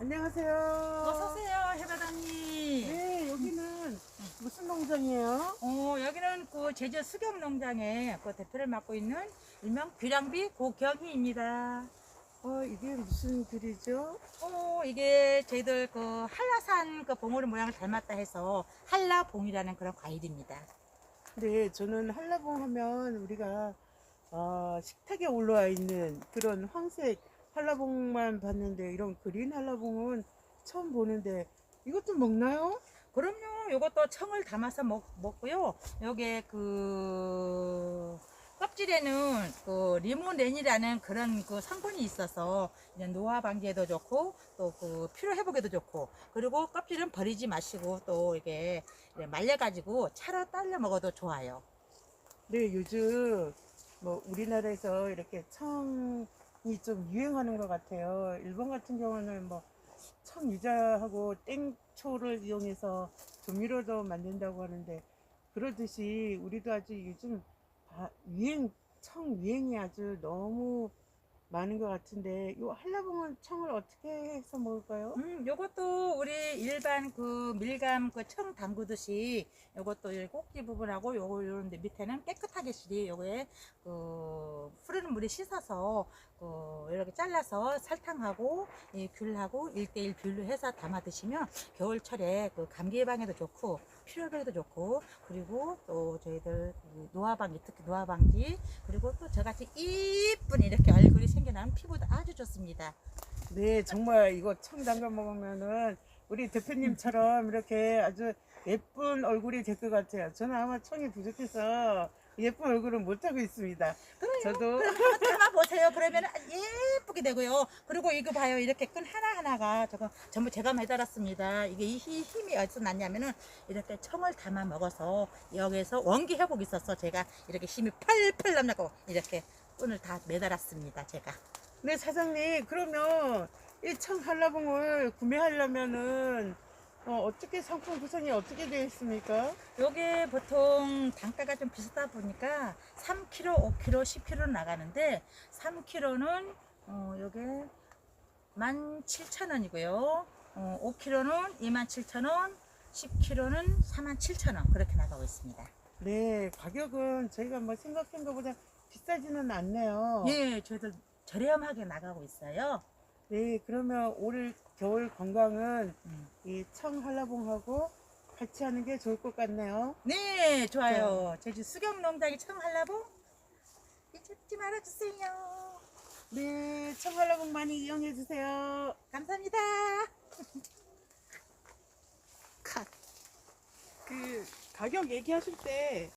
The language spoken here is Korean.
안녕하세요. 어서 오세요, 해바다님. 네, 여기는 무슨 농장이에요? 어, 여기는 그 제주 수경 농장의 그 대표를 맡고 있는 일명 귀랑비 고경희입니다. 어, 이게 무슨 글이죠? 어, 이게 저희들 그 한라산 그 봉오리 모양을 닮았다 해서 한라봉이라는 그런 과일입니다. 네, 저는 한라봉 하면 우리가 어, 식탁에 올라와 있는 그런 황색 한라봉만 봤는데 이런 그린 한라봉은 처음 보는데 이것도 먹나요? 그럼요, 요것도 청을 담아서 먹, 먹고요. 요게 그, 껍질에는 그 리모넨이라는 그런 그 성분이 있어서 이제 노화 방지에도 좋고 또 그 피로 회복에도 좋고 그리고 껍질은 버리지 마시고 또 이게 말려가지고 차로 딸려 먹어도 좋아요. 네, 요즘 뭐 우리나라에서 이렇게 청이 좀 유행하는 것 같아요. 일본 같은 경우는 뭐 청유자하고 땡초를 이용해서 조미료도 만든다고 하는데 그러듯이 우리도 아주 요즘 아, 유행 청 유행이 아주 너무 많은 것 같은데 이 한라봉은 청을 어떻게 해서 먹을까요? 음, 요것도 우리 일반 그 밀감 그 청 담그듯이 요것도 이 꼭지 부분하고 요거 요런데 밑에는 깨끗하게 시리 요거에 그 흐르는 물에 씻어서 그 이렇게 잘라서 설탕하고 이 귤하고 1대1 귤로 해서 담아 드시면 겨울철에 그 감기 예방에도 좋고 피로 회복에도 좋고 그리고 또 저희들 이 노화 방지 특히 노화 방지 그리고 또 저같이 이쁜 이렇게 얼굴이 생겨나는 피부도 아주 좋습니다. 네, 정말 이거 청 담가 먹으면은 우리 대표님처럼 이렇게 아주 예쁜 얼굴이 될 것 같아요. 저는 아마 청이 부족해서 예쁜 얼굴은 못하고 있습니다. 저도 담아 보세요. 그러면 예 쁘게 되고요. 그리고 이거 봐요. 이렇게 끈 하나 하나가 저거 전부 제가 매달았습니다. 이게 이 힘- 힘이 어디서 났냐면은 이렇게 청을 담아 먹어서 여기서 원기 회복이 있어서 제가 이렇게 힘이 펄펄 남고 이렇게 끈을 다 매달았습니다. 제가. 네 사장님 그러면 이 청 한라봉을 구매하려면은 어, 떻게 상품 구성이 어떻게 되어 있습니까? 요게 보통 단가가 좀 비싸다 보니까 3kg, 5kg, 10kg 나가는데 3kg는 어, 요게 17,000원이고요. 어, 5kg는 27,000원, 10kg는 47,000원 그렇게 나가고 있습니다. 네 가격은 저희가 뭐 생각한 것보다 비싸지는 않네요. 예, 저희들 저렴하게 나가고 있어요. 네 그러면 올 겨울 건강은 음. 이 청 한라봉하고 같이 하는 게 좋을 것 같네요. 네, 좋아요. 제주 수경농장이 처음 하려고 잊지 말아주세요. 네, 청 한라봉 많이 이용해 주세요. 감사합니다. 컷. 그 가격 얘기하실 때